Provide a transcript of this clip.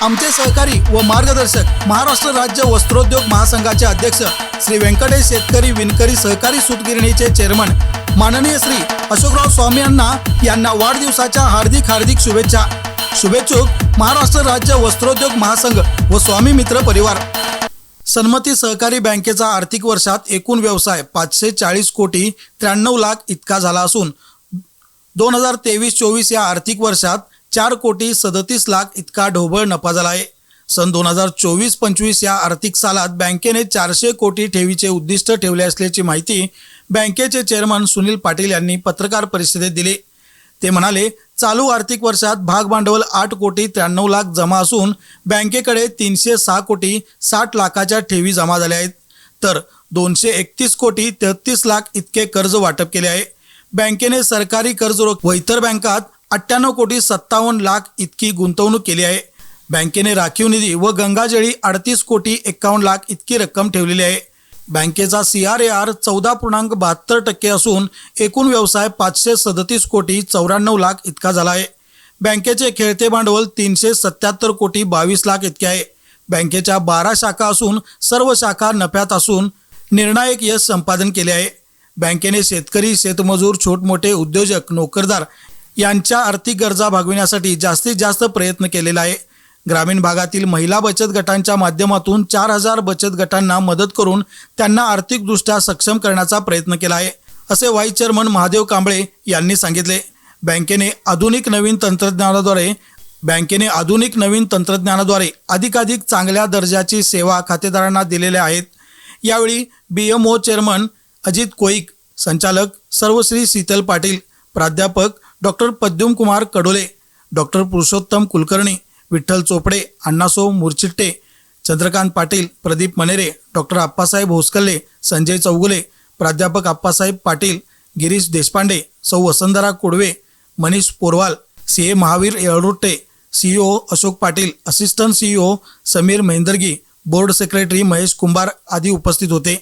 आमचे सहकारी व मार्गदर्शक महाराष्ट्र राज्य वस्त्रोद्योग महासंघाचे अध्यक्ष श्री व्यंकटेश शेतकरी विणकरी सहकारी सूतगिरणीचे चेअरमन माननीय श्री अशोकराव स्वामी यांना यांना वाढदिवसाच्या हार्दिक हार्दिक शुभेच्छा. शुभेच्छुक महाराष्ट्र राज्य वस्त्रोद्योग महासंघ व स्वामी मित्र परिवार. सन्मती सहकारी बँकेचा आर्थिक वर्षात एकूण व्यवसाय पाचशे चाळीस कोटी त्र्याण्णव लाख इतका झाला असून दोन हजार तेवीस चोवीस या आर्थिक वर्षात चार कोटी सदतीस लाख इतका ढोबळ नफा झाला आहे. सन दोन हजार चोवीस पंचवीस या आर्थिक सालात बँकेने चारशे कोटी ठेवीचे उद्दिष्ट ठेवले असल्याची माहिती बँकेचे चेअरमन सुनील पाटील यांनी पत्रकार परिषदेत दिली. ते म्हणाले चालू आर्थिक वर्षात भाग भांडवल आठ कोटी त्र्याण्णव लाख जमा असून बँकेकडे तीनशे सहा कोटी साठ लाखाच्या ठेवी जमा झाल्या आहेत. तर दोनशे एकतीस कोटी तेहतीस लाख इतके कर्ज वाटप केले आहे. बँकेने सरकारी कर्ज रोख व इतर बँकात अठ्ठ्याण्णव कोटी सत्तावन्न लाख इतकी गुंतवणूक केली आहे. बँकेने राखीव निधी व गंगाजळी अडतीस कोटी एक्कावन्न लाख इतकी रक्कम ठेवलेली आहे. बँकेचा सी आर ए आर चौदा पूर्णांक बहात्तर टक्के असून एकूण व्यवसाय पाचशे सदतीस कोटी चौऱ्याण्णव लाख इतका झाला आहे. बँकेचे खेळते भांडवल तीनशे सत्याहत्तर कोटी बावीस लाख इतके आहे. बँकेच्या बारा शाखा असून सर्व शाखा नफ्यात असून निर्णायक यश संपादन केले आहे. बँकेने शेतकरी शेतमजूर छोटमोठे उद्योजक नोकरदार यांच्या आर्थिक गरजा भागविण्यासाठी जास्तीत जास्त प्रयत्न केलेला आहे. ग्रामीण भागातील महिला बचत गटांच्या माध्यमातून चार हजार बचत गटांना मदत करून त्यांना आर्थिकदृष्ट्या सक्षम करण्याचा प्रयत्न केला आहे असे व्हाईस चेअरमन महादेव कांबळे यांनी सांगितले. बँकेने आधुनिक नवीन तंत्रज्ञानाद्वारे बँकेने आधुनिक नवीन तंत्रज्ञानाद्वारे अधिकाधिक चांगल्या दर्जाची सेवा खातेदारांना दिलेल्या आहेत. यावेळी B M O chairman Ajit Koik संचालक सर्वश्री शीतल पाटील प्राध्यापक doctor Padyum Kumar Kadole doctor Purushottam Kulkarni Vitthal Chopde Annaso Murchitte Chandrakant Patil Pradeep Manere doctor Appasaheb Hoskalle Sanjay Chougule प्राध्यापक आप्पासाहेब पाटील गिरीश देशपांडे सौ Vasundhara Kudve Manish Porwal C A Mahavir Yelrutte CEO Ashok Patil assistant CEO Sameer Mehendargi board secretary Mahesh Kumbhar आदी उपस्थित होते.